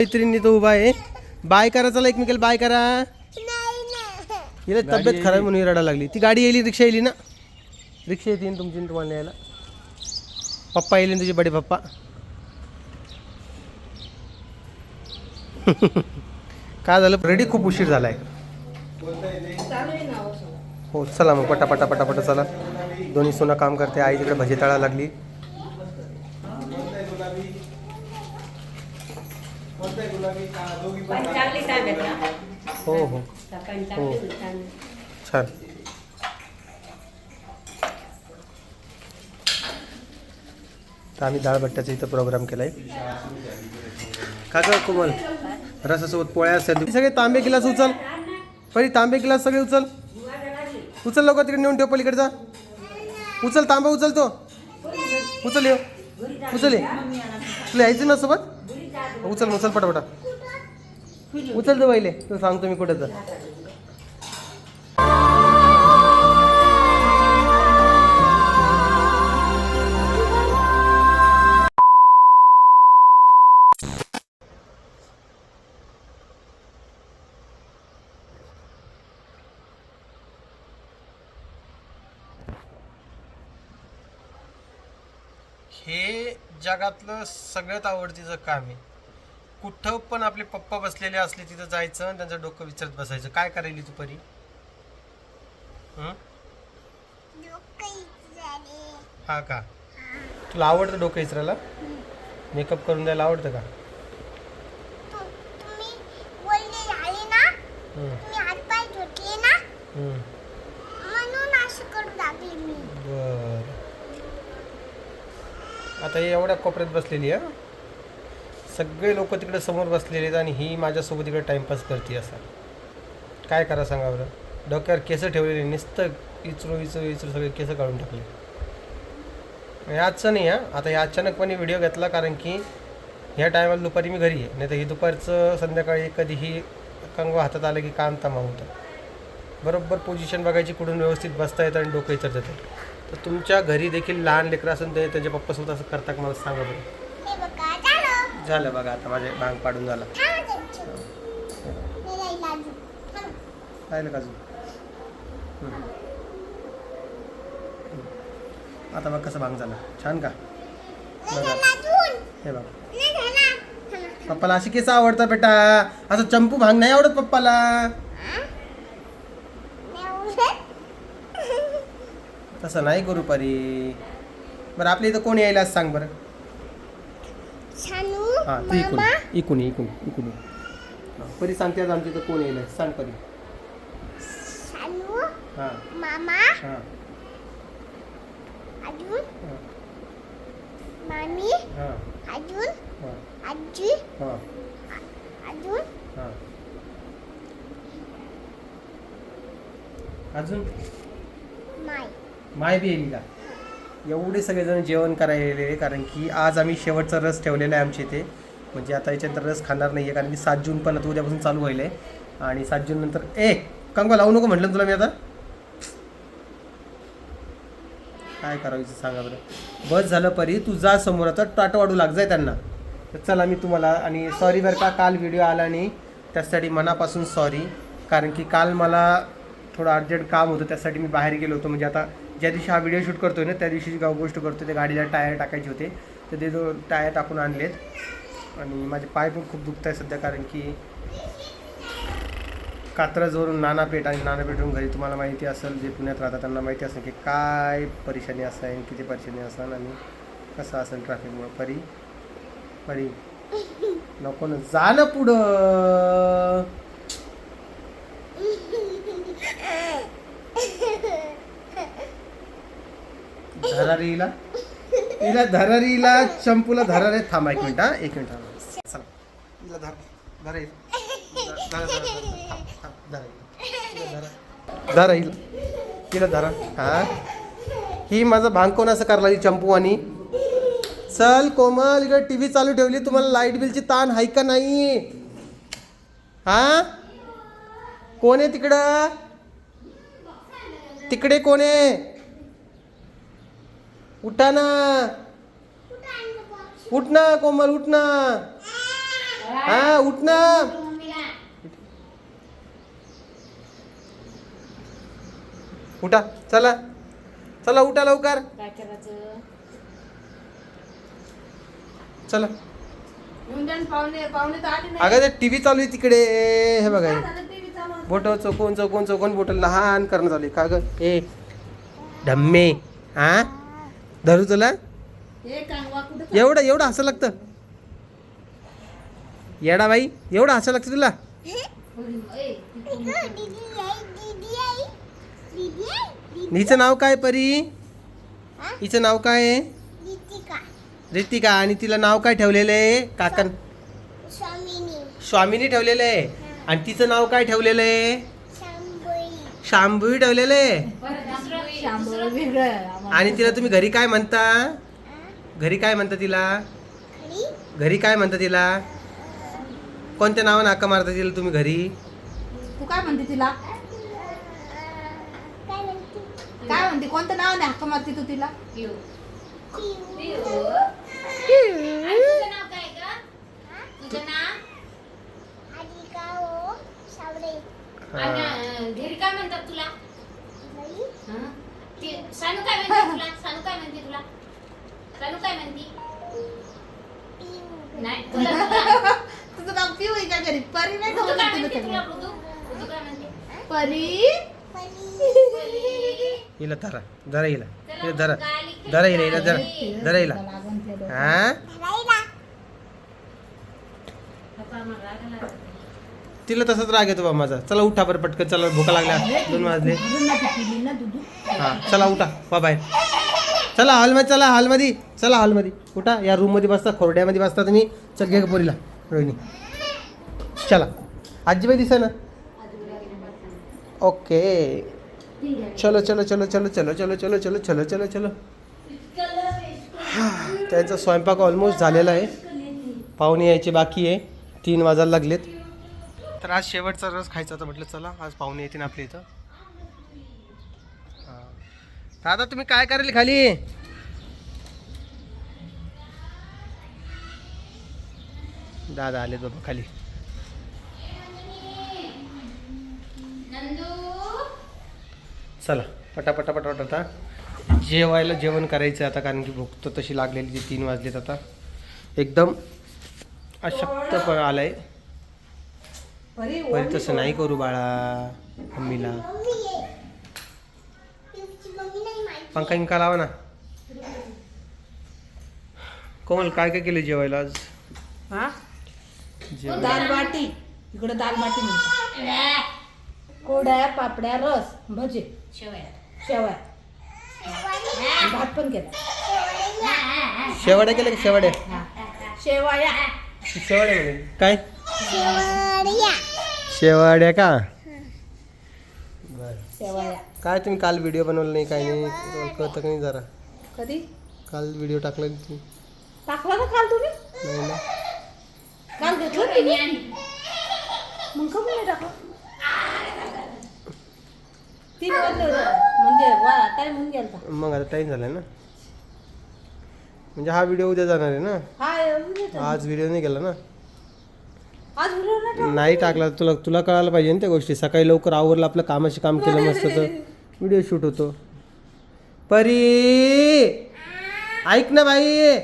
मैत्रिणी तो उभा आहे. बाय करा चला एकमेकाला बाय करा. हिला तब्येत खराब आहे म्हणून रडायला लागली. ती गाडी येईल रिक्षा येईल ना? रिक्षा येते ना तुमची ना तुम्हाला यायला पप्पा येईल तुझे बडे पप्पा? काय झालं? रेडी खूप उशीर झालाय. हो चला मग पटा पटा पटा पटा चला. दोन्ही सोना काम करते आई तिकडे भजी तळा लागली. चांगली सांगत ना? हो हो. सकाळी चांगली होती, चांगली. छान. तर आम्ही डाळ भट्ट्याचा इथं प्रोग्राम केलाय. का ग कोमल रसासोबत पोळ्या असेल सगळे तांबे गिलास उचल. परी तांबे गिलास सगळे उचल. उचल लवकर तिकडे नेऊन ठेव पलीकडचा उचल तांबा उचल तो. उचल येऊ उचल ये. तुला यायचं ना सोबत? उचल उचल पटापटा. उचल तो पहिले. तू सांगतो मी कुठं तर. हे जगातलं सगळ्यात आवडतीचं काम आहे. कुठं पण आपले पप्पा बसलेले असले तिथं जायचं आणि त्यांचं डोकं विचारत बसायचं. काय करायली तू परी? हं? हा का? तुला आवडतं डोकं इचरायला? मेकअप करून द्यायला आवडतं का? तुम्ही बोलले झाले ना? हं, तुम्ही हातपाय धुतले ना? हं. म्हणून असं करू लागले मी. बर. आता हे एवढ्या कोपऱ्यात बसलेली आहे सगळे लोक तिकडे समोर बसलेले आहेत आणि ही माझ्यासोबत इकडे टाइमपास करते असं. काय करा सांगा बरं? डोक्यावर केसं ठेवलेले नुसतं इचरू इचरू इचरू सगळे केसं काढून टाकले. हे आजचं नाही हा. आता हे अचानकपणे व्हिडिओ घेतला कारण की ह्या टायमाला दुपारी मी घरी आहे. नाही तर हे दुपारचं संध्याकाळी कधीही कंगवा हातात आलं की काम तमाम होतं. बरोबर पोझिशन बघायची कुठून व्यवस्थित बसता येतं आणि डोकं इतर जातं तर तुमच्या घरी देखील लहान लेकरं असून ते त्यांच्या पप्पासोबत असं करता का मला सांगा बरं? झालं बघा आता माझे भांग पाडून झाला. राहिलं का अजून? आता बघ कसं भांग झालं. छान का? बघा. हे बघ. पप्पाला अशी केस आवडतात बेटा. असं चंपू भांग नाही आवडत पप्पाला. तसं नाही करू परी. बरं आपल्या इथं कोण यायला सांग बरं? हां तू इकून इकून इकून. हां, परी सांगते आज आमच्या इथं कोण येईल? सांग परी. हां. मामा? हां. अजून? मामी? हां. अजून? हां. आजी? हां. अजून? हां. अजून? माय. माय बी येईल का? एवढे सगळेजण जेवण करायला कारण की आज आम्ही शेवटचा रस ठेवलेला आहे आमच्या इथे. म्हणजे आता याच्यानंतर रस खाणार नाही आहे कारण की सात जून पण आता उद्यापासून चालू व्हायला आहे आणि सात जून नंतर ए कंगवा लावू नको म्हटलं तुला मी आता. काय करायचं सांगा बरं. बस झालं परी तू जा समोर आता टाट वाढू लाग जाय त्यांना. तर चला मी तुम्हाला आणि सॉरी बरं का काल व्हिडिओ आला नाही. त्यासाठी मनापासून सॉरी कारण की काल मला थोडं अर्जंट काम होतं त्यासाठी मी बाहेर गेलो होतो. म्हणजे आता ज्या दिवशी हा व्हिडिओ शूट करतोय ना त्या दिवशी गाव गोष्ट करतो ते गाडीला टायर टाकायचे होते. तर ते जो टायर टाकून आणलेत. आणि माझे पाय पण खूप दुखत आहे सध्या कारण की कात्राजवरून नानापेठ आणि नानापेठवरून घरी तुम्हाला माहिती असेल जे पुण्यात राहतात त्यांना माहिती असेल की काय परेशानी असेल किती परेशानी असेल आणि कसं असेल ट्रॅफिकमुळं परी परी. नको ना जा ना पुढं. धरारीला? हिला धरारीला चंपूला धरारे थांबा एक मिनिट हा एक मिनिट थांबा चला. हिला धर धरा हिला. धरा, धरा, हिला. हिला धरा. हा. ही माझं भांग कोण असं करायला लागली चंपू आणि. चल कोमल इकडे टी व्ही चालू ठेवली तुम्हाला लाइट बिलची ताण आहे का नाही? हा? कोण आहे तिकडं? तिकडे कोण आहे? उठा ना. उठ ना कोमल उठ ना. हा उठ ना. उठा चला. चला उठा लवकर. काय करायचं? चला. येऊन द्या ना पाहुणे पाहुणे तर आले नाही. अगं ते टीव्ही चालू आहे तिकडे. हे बघा चालू? बोट चौकून चौकून चौकून बोट लहान करणं चालू आहे. का ग? ए धम्मे हा धरू तुला हे एवढं एवढं हसं लागतं. येडा बाई एवढं हसं लागतं तुला? हिचं नाव काय परी? हिचं नाव काय? आहे रितिका आणि तिला नाव काय ठेवलेलं आहे? काकन स्वामिनी. स्वामीनी ठेवलेलं आहे. आणि तिचं नाव काय ठेवलेलं आहे? शांभोई. शांभवी ठेवलेलं आहे. वेगळं आहे आम्हाला. आणि तिला तुम्ही घरी काय म्हणता? घरी काय म्हणता तिला? घरी? काय म्हणता तिला? कोणत्या नावानं हाका मारता तिला तुम्ही घरी? तू काय म्हणते तिला? काय म्हणते? कोणतं नाव नाही हक्क मारते तू तिला? पिऊ. पिऊ. पिऊ. आणि तुझं नाव काय ग? तुझं नाव? आधी का सावळे आणि अं, घरी काय म्हणतात तुला? हं? ती सानू काय म्हणते तुला? सानू काय म्हणते तुला? सानू काय म्हणते? नाही तुला तुला- तुझं नाव पिऊ आहे का घरी? परी नाही काय म्हणते तिला तुला. ऋतू ऋतू काय म्हणते? परी? परी. हिला धरा धरा हिला हिला धरा. धरा हिला हिला धरा. धरा हिला लागून ठेवलं. हा? धरायला पप्पा मला राग आला. तिला तसाच राग येतो बा माझा चला उठा बरं पटकन चला भूका लागल्या दोन वाजले हां हा चला उठा बा बाहेर चला हॉलमध्ये चला हॉलमध्ये चला हॉलमध्ये उठा या रूममध्ये बसता खोरड्यामध्ये बसता तुम्ही चल घे पोरीला रोहिणी चला आजीबाई दिसा ना ओके चलो चलो चलो चलो चलो चलो चलो चलो चलो चलो चलो त्यांचा स्वयंपाक ऑलमोस्ट झालेला आहे पाहुणे यायचे बाकी आहे तीन वाजायला लागलेत तर आज शेवटचा रस खायचा होता म्हटलं चला आज पाहुणे येतील आपल्या इथं. दादा तुम्ही काय करायला खाली? दादा आले बाबा खाली. चला पटापटा पटापट आता जेवायला जेवण करायचं आहे आता कारण की भूक तर तशी लागलेली जी तीन वाजलेत आता. एकदम अशक्तपण आलं आहे परी तसं नाही करू बाळा मम्मीला. पंखा इंका लावा ना. कोमल काय काय केलं जेवायला आज? हा? जेवण. दाल बाटी. इकडे दाल बाटी म्हणतात. कोड्या पापड्या रस भजे. शेवया. शेवया. भात पण केला. शेवाड्या केल्या का शेवाड्या? हा. शेवया. शेवाड्या म्हणे काय? शेवड्या का? काय तुम्ही काल व्हिडिओ बनवला नाही काय नाही? कळतं का नाही जरा? कधी? काल व्हिडिओ टाकला नाही तुम्ही? टाकला ना काल तुम्ही? नाही ना. काल घेतलं मग कमी नाही टाकलं? तीन वाजले होते. म्हणजे वा होऊन मग आता टाईम झाला ना. म्हणजे हा व्हिडिओ उद्या जाणार आहे ना? हा. आज व्हिडिओ नाही गेला ना? आज व्हिडिओ नाही टाकला. तुला तुला कळायला पाहिजे ना त्या गोष्टी. सकाळी लवकर आवरलं आपलं कामाशी काम केलं मस्त तर व्हिडिओ शूट होतो. परी! ऐक ना बाई.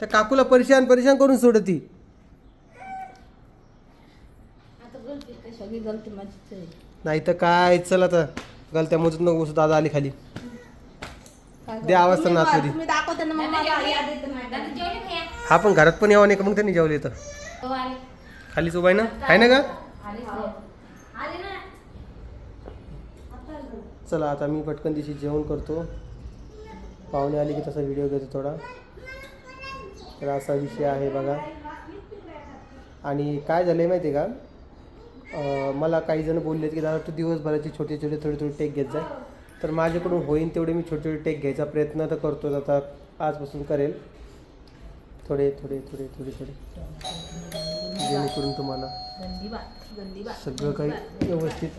त्या काकूला परेशान परेशान करून सोडती. नाही तर काय? चल आता. गलत्या मोजत नको बसू. दादा आली खाली. काय दे आवाज तर तुम्ही नाचू बा- दे. तुम्ही दाखवते ना मग मला दादा. जेवले हा पण घरात पण यावं नाही का? मग त्यांनी जेवले तर हो आले. खालीच उभा आहे ना? आहे ना का ना. चला आता मी पटकन दिवशी जेवण करतो. पाहुणे आले की तसा व्हिडिओ घेतो थोडा. तर असा विषय आहे बघा. आणि काय झालं आहे माहिती आहे का मला काही जण बोलले की दादा तू दिवसभराचे छोटे छोटे थोडे थोडे टेक घेत जा. तर माझ्याकडून होईन तेवढे मी छोटे छोटे टेक घ्यायचा प्रयत्न तर करतो आता आजपासून करेल. थोडे थोडे थोडे थोडे थोडे. जेणेकरून तुम्हाला सगळं काही व्यवस्थित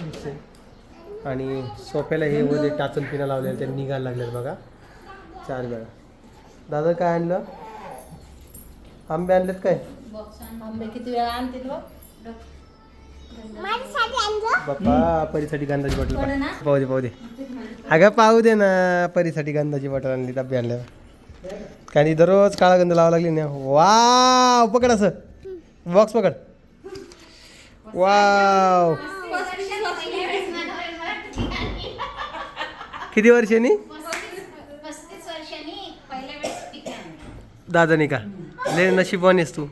दिसेल. आणि सोफ्याला हे मध्ये टाचन पिना लावलेलं ते निघायला लागलेत बघा. चार वेळा. दादा काय आणलं? आंबे आणलेत काय. आंबे किती वेळा आणतील बाप्पा परीसाठी गंधाची बॉटल पाहू दे पाहू दे. अगं पाहू दे ना परीसाठी गंधाची बॉटल आणली डब्बे आणल्यावर कारण दररोज काळा गंध लावा लागली ना. वाव पकड असं. बॉक्स पकड. वाव. किती वर्षांनी? दादानी का ले नशीबवान आहेस तू.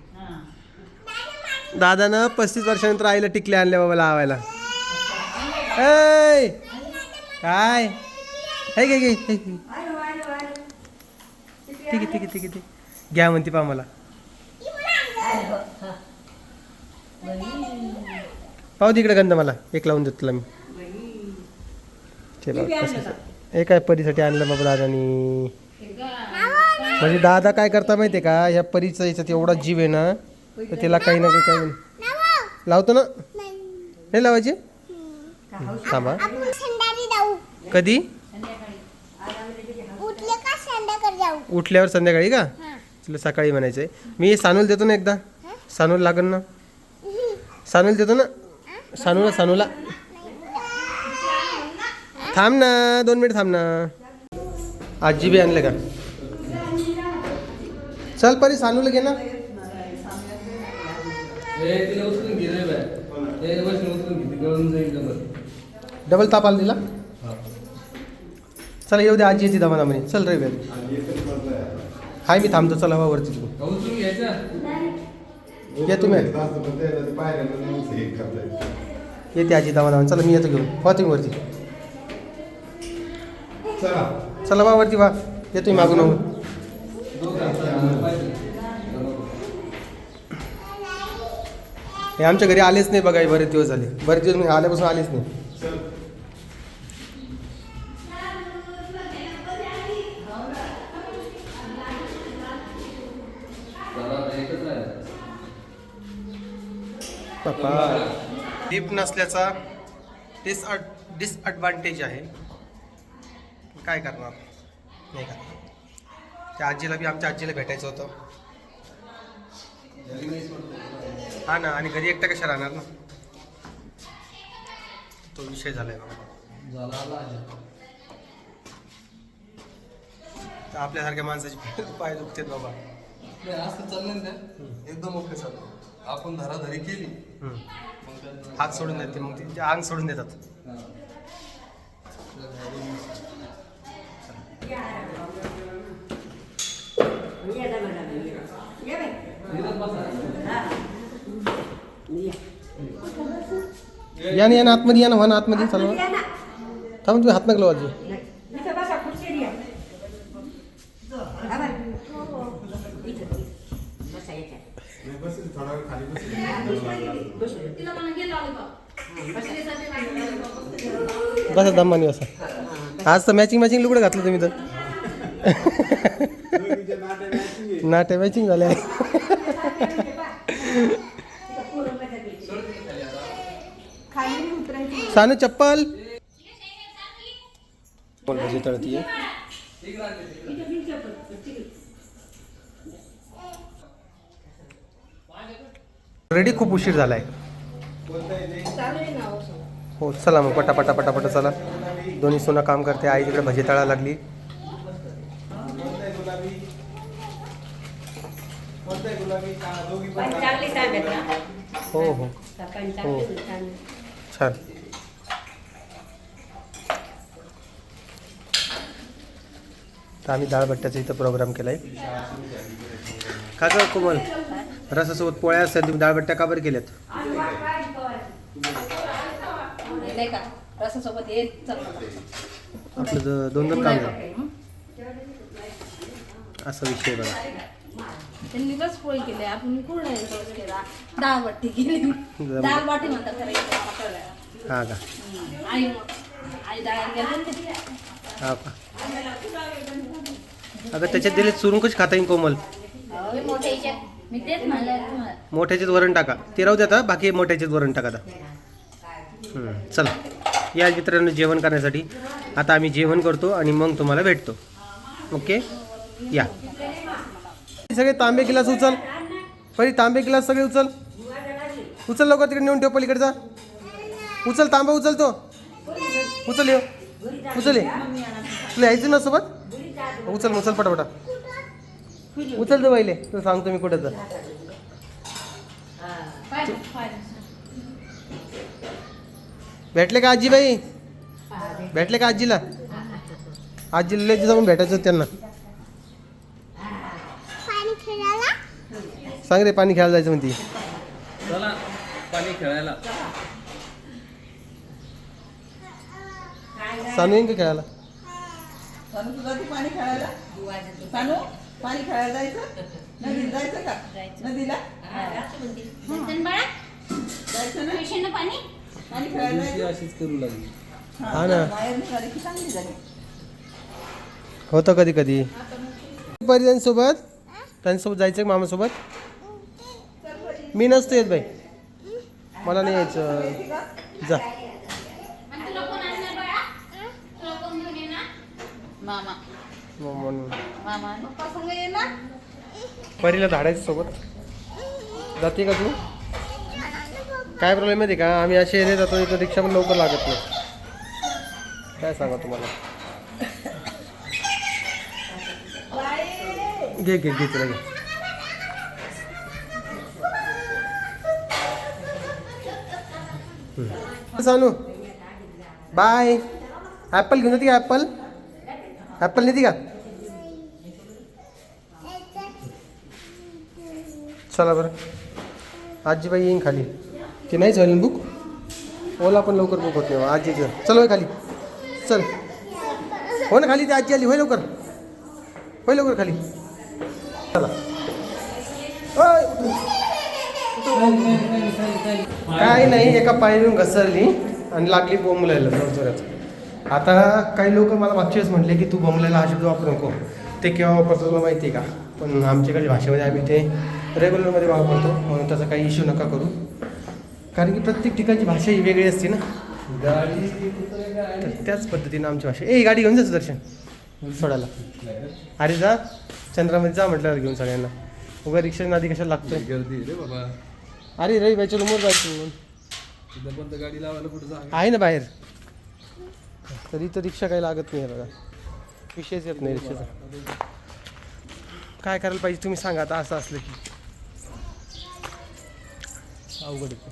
दादानं पस्तीस वर्षानंतर आईला टिकले आणले बाबा लावायला. काय काय? हे ठीक आहे ठीक आहे ठीक आहे ठीक आहे. घ्या म्हणते पा मला. पाहू तिकडे गंध मला. एक लावून देतो तुला मी. चला कसं हे काय परीसाठी आणलं बाबा दादानी? म्हणजे दादा काय करता माहितीये का? ह्या परीचा याच्यात एवढा जीव आहे ना तर त्याला काही ना काही काही. लावतो ना? नाही. लावायचे? थांबा. कधी उठले का संध्याकाळी जाऊ उठल्यावर संध्याकाळी का? हा. तुला सकाळी म्हणायचंय. मी सानूल देतो ना एकदा. सानूल लागन ना. सानूल देतो ना. सानूला सानूला. थांब ना दोन मिनिट थांब ना. आजी बी आणलं का? चल परी सानूला घे ना. डबल ताप आला तिला. चला येऊ दे आजी येते दमा दमाने चल रे वेळ. हाय मी थांबतो. चला वरती तू या तुम्ही. येते आजी दमा दमा चला मी येतो घेऊन. वा तुम्ही वरती. चला. वा वरती वा. येतो मी मागून. हे आमच्या घरी आलेच नाही बघा बरेच दिवस झाले. बरेच दिवस मी आल्यापासून आलेच नाही. पप्पा. डीप नसल्याचा डिसअड डिसअडव्हान्टेज आहे. काय करणार? नाही का त्या आजीला बी आमच्या आजीला भेटायचं होतं. हा ना आणि घरी एकटा कशा राहणार ना? तो विषय झालाय बाबा तर आपल्यासारख्या माणसाची पाय दुखतात बाबा. नाही, असं चाललं ना ते? एकदम ओके चाललं आपण धराधरी केली हम्म. मग त्यांना- हात सोडून देते मग ते अंग सोडून देतात हा. या ना या ना आतमध्ये या ना व्हा ना आतमध्ये चला ना. थांब तुम्ही हात नकलो आजी तिला म्हणा घे लॉलीपॉप बसण्यासाठी माझं lollipop. बसा दमानी बसा. आज तर मॅचिंग मॅचिंग लुगडं घातलं तुम्ही तर. नाटे मॅचिंग झाले. सानू चप्पल. बोल आहे ऑलरेडी रेडी खूप उशीर झाला आहे हो चला मग पटापटा पटापटा चला. दोन्ही सोनं काम करते आई तिकडे भजी तळा लागली. हो हो. हो. छान. तर आम्ही डाळ भट्ट्याचा इथं प्रोग्राम केलाय. का गं कोमल. रसासोबत पोळ्या असतात तुम्ही डाळ भट्ट्या का बरं केल्यात? नाही का रसासोबत हे आपलं दोन दोन काम झालं असा विषय आहे बघा. त्यांनी बस पोळी केली आपण पूर्ण रोज केला. डाळ बट्टी केली. डाळ बाटी म्हणतात त्याला इथे मला कळलं. हा का? हम्म. आई आई डाळ गेली हा का? अगं त्याच्यात दिले चुरून कशी खाता येईल कोमल मी तेच म्हणलं तुम्हाला. मोठ्याच्यात वरण टाका. ते राहू द्या आता बाकी मोठ्याच्यात वरण टाका आता. हम्म, चला. या मित्रांनो जेवण करण्यासाठी. आता आम्ही जेवण करतो आणि मग तुम्हाला भेटतो. ओके? या. सगळे तांबे गिलास उचल. परी तांबे ग्लास सगळे उचल. उचल लवकर तिकडे नेऊन ठेव पलीकडचा उचल तांबा उचल तो उचल ये. उचल ये तुला यायचं ना सोबत? उचल उचल पटापटा. उचल तो पहिले. तुला सांगतो मी कुठं तर. भेटले का आजीबाई भेटले का आजीला? आजीला लय जाऊन भेटायचं होतं त्यांना. सांग रे पाणी खेळायला जायचं म्हणती. चला पाणी खेळायला. का खेळायला? सानू तुझा ती पाणी खेळायला? सानू? पाणी खेळायला जायचं? नदीला जायचं का? नदीला? चंदन बाळा? जायचं ना? पेशंट पाणी? पाणी खेळायला जायचं? अशीच करू लागली. हा ना. बाहेर निघाली की चांगली झाली. होतं कधी कधी. परी त्यांच्यासोबत त्यांच्यासोबत जायचं मामासोबत? मी नसतो येत बाई. मला नाही यायचं. जा. मामा. संग परीला धाडायचं सोबत. जाते का तू? काय प्रॉब्लेम आहे का? आम्ही असे एरिया जातो इथं रिक्षा पण लवकर लागत नाही. काय सांगा तुम्हाला? घे घे घे तिला घे. सानू बाय ॲपल घेऊन येते का ॲपल ॲपल नेते का? चला बरं. आजीबाई येईन खाली. ते नाही झालं बुक ओला पण लवकर बुक होत नाही आजीचं. चल होय खाली. चल. हो ना खाली ती आजी आली. होय लवकर. होय लवकर खाली. चला. काय नाही एका पायरीहून घसरली आणि लागली बोंबलायला जोर जोरात. आता काही लोक मला मागच्या वेळेस म्हटले की तू बोंबलायला हा शब्द वापरू नको. ते केव्हा वापरतो तुला माहिती आहे का? पण आमच्याकडे भाषेमध्ये आम्ही ते रेग्युलरमध्ये वापरतो म्हणून त्याचा काही इश्यू नका करू. कारण की प्रत्येक ठिकाणची भाषा ही वेगळी असते ना. तर त्याच पद्धतीनं आमची भाषा. ए गाडी घेऊन जायचं दर्शन सोडायला. अरे जा. चंद्रामध्ये जा म्हटलं घेऊन सगळ्यांना. उगा रिक्षा आधी कशाला लागतोय गर्दी रे बाबा. अरे रवी बाईच्या रूमवर जायचं गाडी लावायला कुठं आहे ना बाहेर. तरी तर रिक्षा काही लागत नाही बघा. विषयच येत नाही रिक्षाचा. काय करायला पाहिजे तुम्ही सांगा आता असं असलं की. अवघड आहे.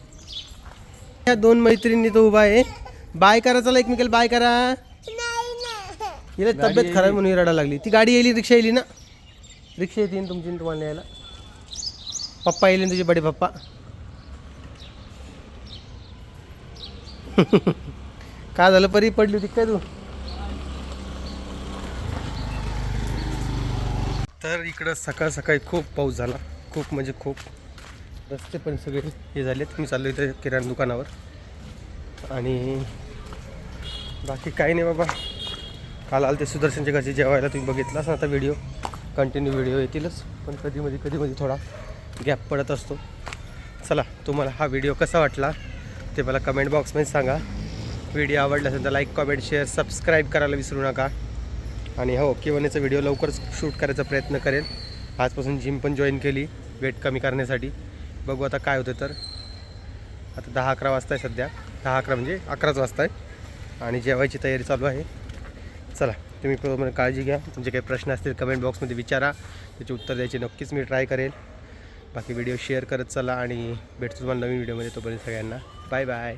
या दोन मैत्रिणी तो उभा आहे. बाय करा चला एकमेकाला बाय करा. हिला तब्येत खराब म्हणून रडायला लागली. ती गाडी येईल रिक्षा येईल ना? रिक्षा येते तुमची न तुम्हाला यायला पप्पा येईल ना तुझे बडे पप्पा? काय झालं? परी पडली होती काय तू? तर इकडं सकाळ सकाळी खूप पाऊस झाला. खूप म्हणजे खूप. रस्ते पण सगळे हे झालेत. मी चाललो इथे किराणा दुकानावर. आणि बाकी काही नाही बाबा. काल आलं ते सुदर्शनच्या घरचे जेवायला तुम्ही बघितलाच ना आता व्हिडिओ कंटिन्यू व्हिडिओ येतीलच. पण कधीमध्ये कधीमध्ये थोडा गॅप पडत असतो. चला तुम्हाला हा व्हिडिओ कसा वाटला ते मला कमेंट बॉक्समध्ये सांगा. व्हिडिओ आवडला असेल तर लाईक कॉमेंट शेअर सबस्क्राईब करायला विसरू नका. आणि हो किवनेचा व्हिडिओ लवकरच शूट करायचा प्रयत्न करेल. आजपासून जिम पण जॉईन केली. वेट कमी करण्यासाठी. बघू आता काय होतं तर. आता दहा अकरा वाजता आहे सध्या. दहा अकरा म्हणजे अकराच वाजता आहे. आणि जेवायची तयारी चालू आहे. चला तुम्ही प्रमाणे काळजी घ्या. तुमचे काही प्रश्न असतील कमेंट बॉक्समध्ये विचारा. त्याचे उत्तर द्यायचे नक्कीच मी ट्राय करेल बाकी व्हिडिओ शेअर करत चला आणि भेटतो तुम्हाला नवीन व्हिडिओमध्ये तोपर्यंत सगळ्यांना बाय बाय